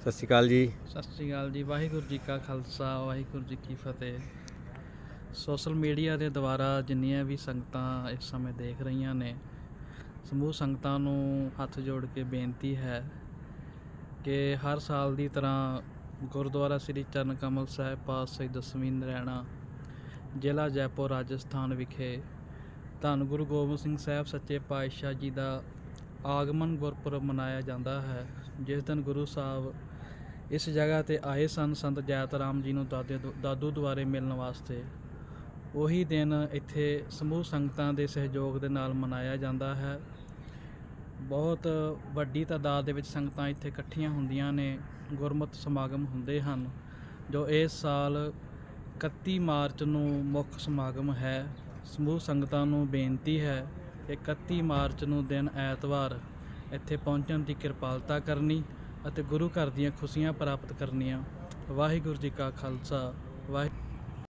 ਸਤਿ ਸ਼੍ਰੀ ਅਕਾਲ ਜੀ। ਸਤਿ ਸ੍ਰੀ ਅਕਾਲ ਜੀ, ਵਾਹਿਗੁਰੂ ਜੀ ਕਾ ਖਾਲਸਾ, ਵਾਹਿਗੁਰੂ ਜੀ ਕੀ ਫਤਿਹ। ਸੋਸ਼ਲ ਮੀਡੀਆ ਦੇ ਦੁਆਰਾ ਜਿੰਨੀਆਂ ਵੀ ਸੰਗਤਾਂ ਇਸ ਸਮੇਂ ਦੇਖ ਰਹੀਆਂ ਨੇ, ਸਮੂਹ ਸੰਗਤਾਂ ਨੂੰ ਹੱਥ ਜੋੜ ਕੇ ਬੇਨਤੀ ਹੈ ਕਿ ਹਰ ਸਾਲ ਦੀ ਤਰ੍ਹਾਂ ਗੁਰਦੁਆਰਾ ਸ੍ਰੀ ਚਰਨ ਕਮਲ ਸਾਹਿਬ ਪਾਤਸ਼ਾਹੀ ਦਸਵੀਂ ਨਰੈਣਾ ਜ਼ਿਲ੍ਹਾ ਜੈਪੁਰ ਰਾਜਸਥਾਨ ਵਿਖੇ ਧੰਨ ਗੁਰੂ ਗੋਬਿੰਦ ਸਿੰਘ ਸਾਹਿਬ ਸੱਚੇ ਪਾਤਸ਼ਾਹ ਜੀ ਦਾ ਆਗਮਨ ਗੁਰਪੁਰਬ ਮਨਾਇਆ ਜਾਂਦਾ ਹੈ। ਜਿਸ ਦਿਨ ਗੁਰੂ ਸਾਹਿਬ ਇਸ ਜਗ੍ਹਾ ਤੇ ਆਏ ਸਨ, ਸੰਤ ਜੈਤ ਰਾਮ ਜੀ ਨੂੰ ਦਾਦੇ ਦਾਦੂ ਦੁਆਰੇ ਮਿਲਣ ਵਾਸਤੇ। ਉਹੀ ਦਿਨ ਇੱਥੇ ਸਮੂਹ ਸੰਗਤਾਂ ਦੇ ਸਹਿਯੋਗ ਦੇ ਨਾਲ ਮਨਾਇਆ ਜਾਂਦਾ ਹੈ। ਬਹੁਤ ਵੱਡੀ ਤਾਦਾਦ ਦੇ ਵਿੱਚ ਸੰਗਤਾਂ ਇੱਥੇ ਇਕੱਠੀਆਂ ਹੁੰਦੀਆਂ ਨੇ। ਗੁਰਮਤਿ ਸਮਾਗਮ ਹੁੰਦੇ ਹਨ, ਜੋ ਇਸ ਸਾਲ 31 ਮਾਰਚ ਨੂੰ ਮੁੱਖ ਸਮਾਗਮ ਹੈ। ਸਮੂਹ ਸੰਗਤਾਂ ਨੂੰ ਬੇਨਤੀ ਹੈ 31 ਮਾਰਚ ਨੂੰ ਦਿਨ ਐਤਵਾਰ ਇੱਥੇ ਪਹੁੰਚਣ ਦੀ ਕਿਰਪਾਲਤਾ ਕਰਨੀ ਅਤੇ ਗੁਰੂ ਘਰ ਦੀਆਂ ਖੁਸ਼ੀਆਂ ਪ੍ਰਾਪਤ ਕਰਨੀਆਂ। ਵਾਹਿਗੁਰੂ ਜੀ ਕਾ ਖਾਲਸਾ। ਵਾਹਿ